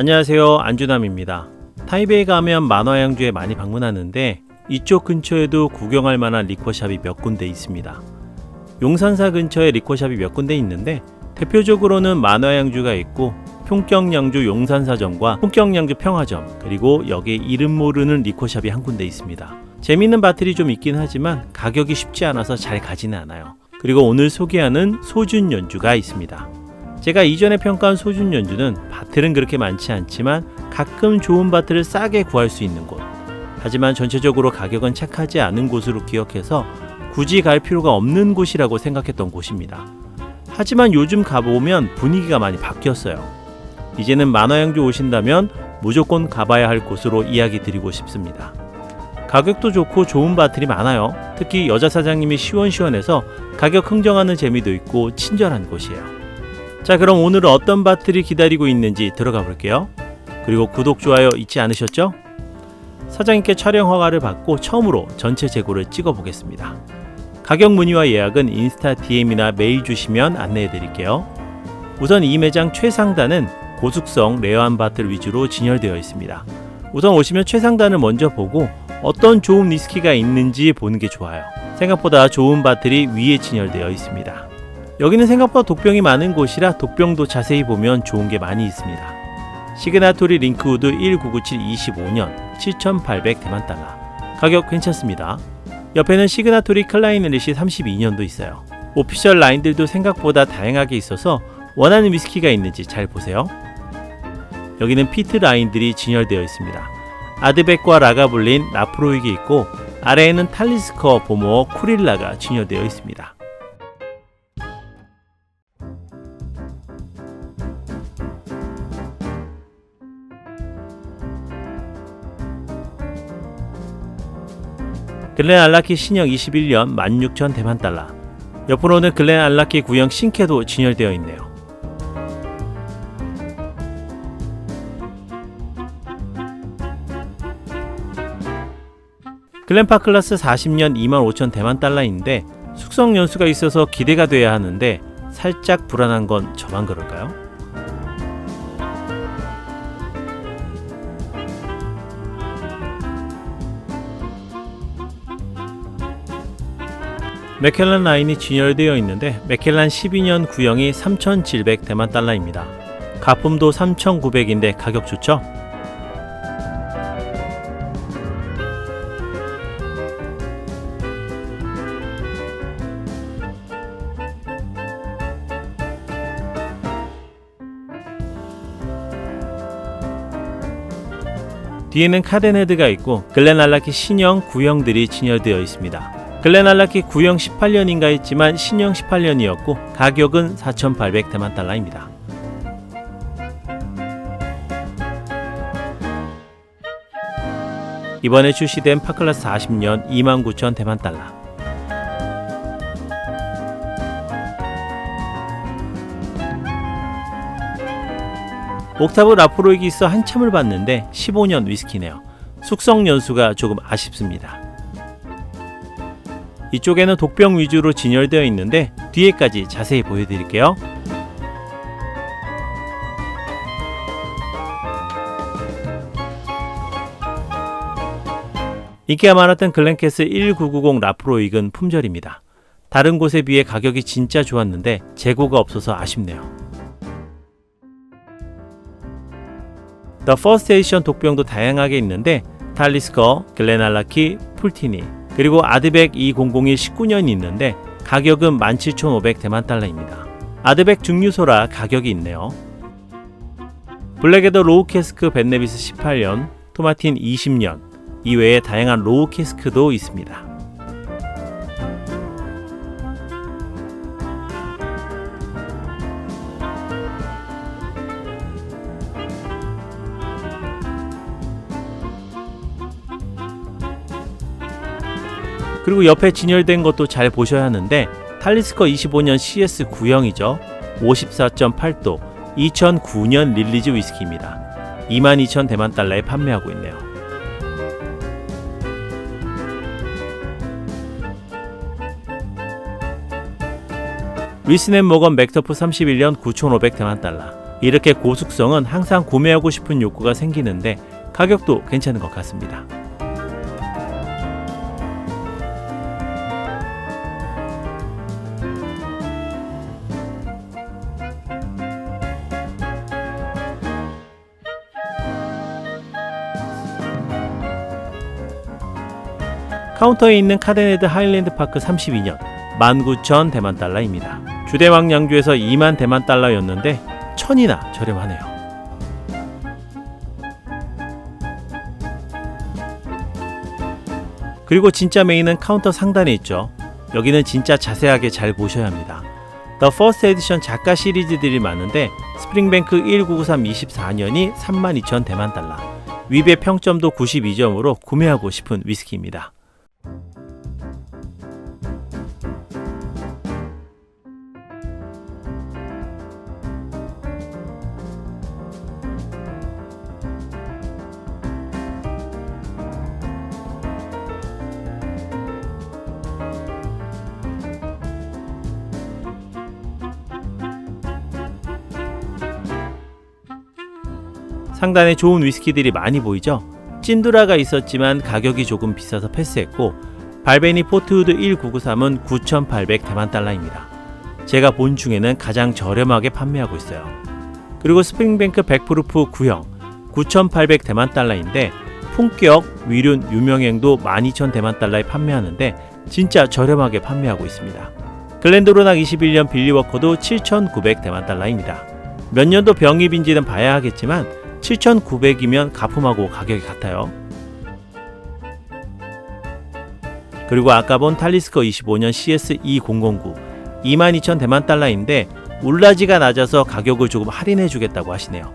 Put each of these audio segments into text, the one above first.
안녕하세요. 안주남입니다. 타이베이 가면 만화양주에 많이 방문하는데 이쪽 근처에도 구경할 만한 리코샵이 몇 군데 있습니다. 용산사 근처에 리코샵이 몇 군데 있는데 대표적으로는 만화양주가 있고 평경양주 용산사점과 평경양주 평화점 그리고 여기에 이름 모르는 리코샵이 한 군데 있습니다. 재밌는 바틀이 좀 있긴 하지만 가격이 쉽지 않아서 잘 가지는 않아요. 그리고 오늘 소개하는 소준 연주가 있습니다. 제가 이전에 평가한 소준 연주는 바틀은 그렇게 많지 않지만 가끔 좋은 바틀을 싸게 구할 수 있는 곳. 하지만 전체적으로 가격은 착하지 않은 곳으로 기억해서 굳이 갈 필요가 없는 곳이라고 생각했던 곳입니다. 하지만 요즘 가보면 분위기가 많이 바뀌었어요. 이제는 만화양주 오신다면 무조건 가봐야 할 곳으로 이야기 드리고 싶습니다. 가격도 좋고 좋은 바틀이 많아요. 특히 여자 사장님이 시원시원해서 가격 흥정하는 재미도 있고 친절한 곳이에요. 자, 그럼 오늘은 어떤 바틀이 기다리고 있는지 들어가 볼게요. 그리고 구독, 좋아요 잊지 않으셨죠? 사장님께 촬영 허가를 받고 처음으로 전체 재고를 찍어 보겠습니다. 가격 문의와 예약은 인스타 DM이나 메일 주시면 안내해 드릴게요. 우선 이 매장 최상단은 고숙성 레어한 바틀 위주로 진열되어 있습니다. 우선 오시면 최상단을 먼저 보고 어떤 좋은 위스키가 있는지 보는 게 좋아요. 생각보다 좋은 바틀이 위에 진열되어 있습니다. 여기는 생각보다 독병이 많은 곳이라 독병도 자세히 보면 좋은 게 많이 있습니다. 시그나토리 링크우드 1997 25년 7,800 대만 달러. 가격 괜찮습니다. 옆에는 시그나토리 클라이너릿이 32년도 있어요. 오피셜 라인들도 생각보다 다양하게 있어서 원하는 위스키가 있는지 잘 보세요. 여기는 피트 라인들이 진열되어 있습니다. 아드백과 라가블린, 라프로익이 있고 아래에는 탈리스커, 보모, 쿠릴라가 진열되어 있습니다. 글렌 알라키 신형 21년 16,000 대만 달러. 옆으로는 글렌 알라키 구형 신캐도 진열되어 있네요. 글렌파 클래스 40년 25,000 대만 달러인데 숙성 연수가 있어서 기대가 돼야 하는데 살짝 불안한 건 저만 그럴까요? 맥켈란 라인이 진열되어 있는데 맥켈란 12년 구형이 3,700 대만 달러입니다. 가품도 3,900인데 가격 좋죠? 뒤에는 카덴헤드가 있고 글렌알라키 신형 구형들이 진열되어 있습니다. 글렌알라키 구형 18년인가 했지만 신형 18년이었고 가격은 4,800 대만 달러입니다. 이번에 출시된 파클라스 40년 29,000 대만 달러. 옥타브 라프로익이 있어 한참을 봤는데 15년 위스키네요. 숙성 연수가 조금 아쉽습니다. 이쪽에는 독병 위주로 진열되어 있는데 뒤에까지 자세히 보여드릴게요. 인기가 많았던 글렌캐스 1990 라프로 익은 품절입니다. 다른 곳에 비해 가격이 진짜 좋았는데 재고가 없어서 아쉽네요. 더 퍼스테이션 독병도 다양하게 있는데 탈리스커, 글렌알라키, 풀티니 그리고 아드백 2001 19년이 있는데 가격은 17,500 대만 달러입니다. 아드백 증류소라 가격이 있네요. 블랙에더 로우 캐스크 벤네비스 18년, 토마틴 20년 이외에 다양한 로우 캐스크도 있습니다. 그리고 옆에 진열된 것도 잘 보셔야 하는데 탈리스커 25년 CS 구형이죠. 54.8도 2009년 릴리즈 위스키입니다. 22,000 대만 달러에 판매하고 있네요. 위스넨 모건 맥터프 31년 9,500 대만 달러. 이렇게 고숙성은 항상 구매하고 싶은 욕구가 생기는데 가격도 괜찮은 것 같습니다. 카운터에 있는 카데네드 하일랜드 파크 32년 19,000 대만 달러입니다. 주대왕 양주에서 2만 대만 달러였는데 천이나 저렴하네요. 그리고 진짜 메인은 카운터 상단에 있죠. 여기는 진짜 자세하게 잘 보셔야 합니다. The First 작가 시리즈들이 많은데 스프링뱅크 1993 24년이 32,000 대만 달러. 윗의 평점도 92점으로 구매하고 싶은 위스키입니다. 상단에 좋은 위스키들이 많이 보이죠? 찐두라가 있었지만 가격이 조금 비싸서 패스했고 발베니 포트우드 1993은 9,800 대만 달러입니다. 제가 본 중에는 가장 저렴하게 판매하고 있어요. 그리고 스프링뱅크 100프루프 구형 9,800 대만 달러인데 품격, 위륜, 유명행도 12,000 대만 달러에 판매하는데 진짜 저렴하게 판매하고 있습니다. 글렌도로낙 21년 빌리워커도 7,900 대만 달러입니다. 몇 년도 병입인지는 봐야 하겠지만 7,900이면 가품하고 가격이 같아요. 그리고 아까 본 탈리스커 25년 CS2009 22,000 대만 달러인데 울라지가 낮아서 가격을 조금 할인해 주겠다고 하시네요.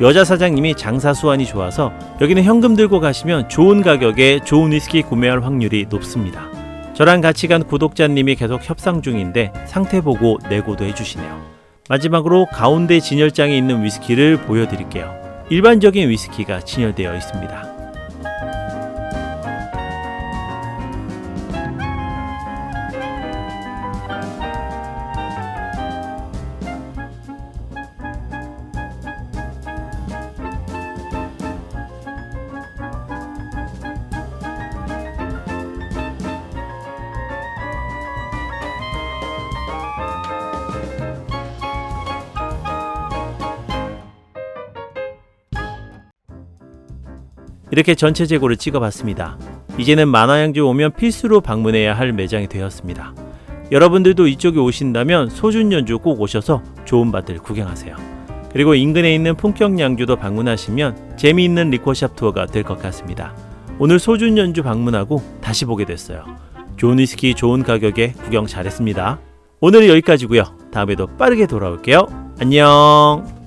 여자 사장님이 장사 수완이 좋아서 여기는 현금 들고 가시면 좋은 가격에 좋은 위스키 구매할 확률이 높습니다. 저랑 같이 간 구독자님이 계속 협상 중인데 상태 보고 내고도 해주시네요. 마지막으로 가운데 진열장에 있는 위스키를 보여드릴게요. 일반적인 위스키가 진열되어 있습니다. 이렇게 전체 재고를 찍어봤습니다. 이제는 만화양주 오면 필수로 방문해야 할 매장이 되었습니다. 여러분들도 이쪽에 오신다면 소준 연주 꼭 오셔서 좋은 밭을 구경하세요. 그리고 인근에 있는 품격 양주도 방문하시면 재미있는 리코샵 투어가 될 것 같습니다. 오늘 소준 연주 방문하고 다시 보게 됐어요. 좋은 위스키 좋은 가격에 구경 잘했습니다. 오늘은 여기까지고요. 다음에도 빠르게 돌아올게요. 안녕.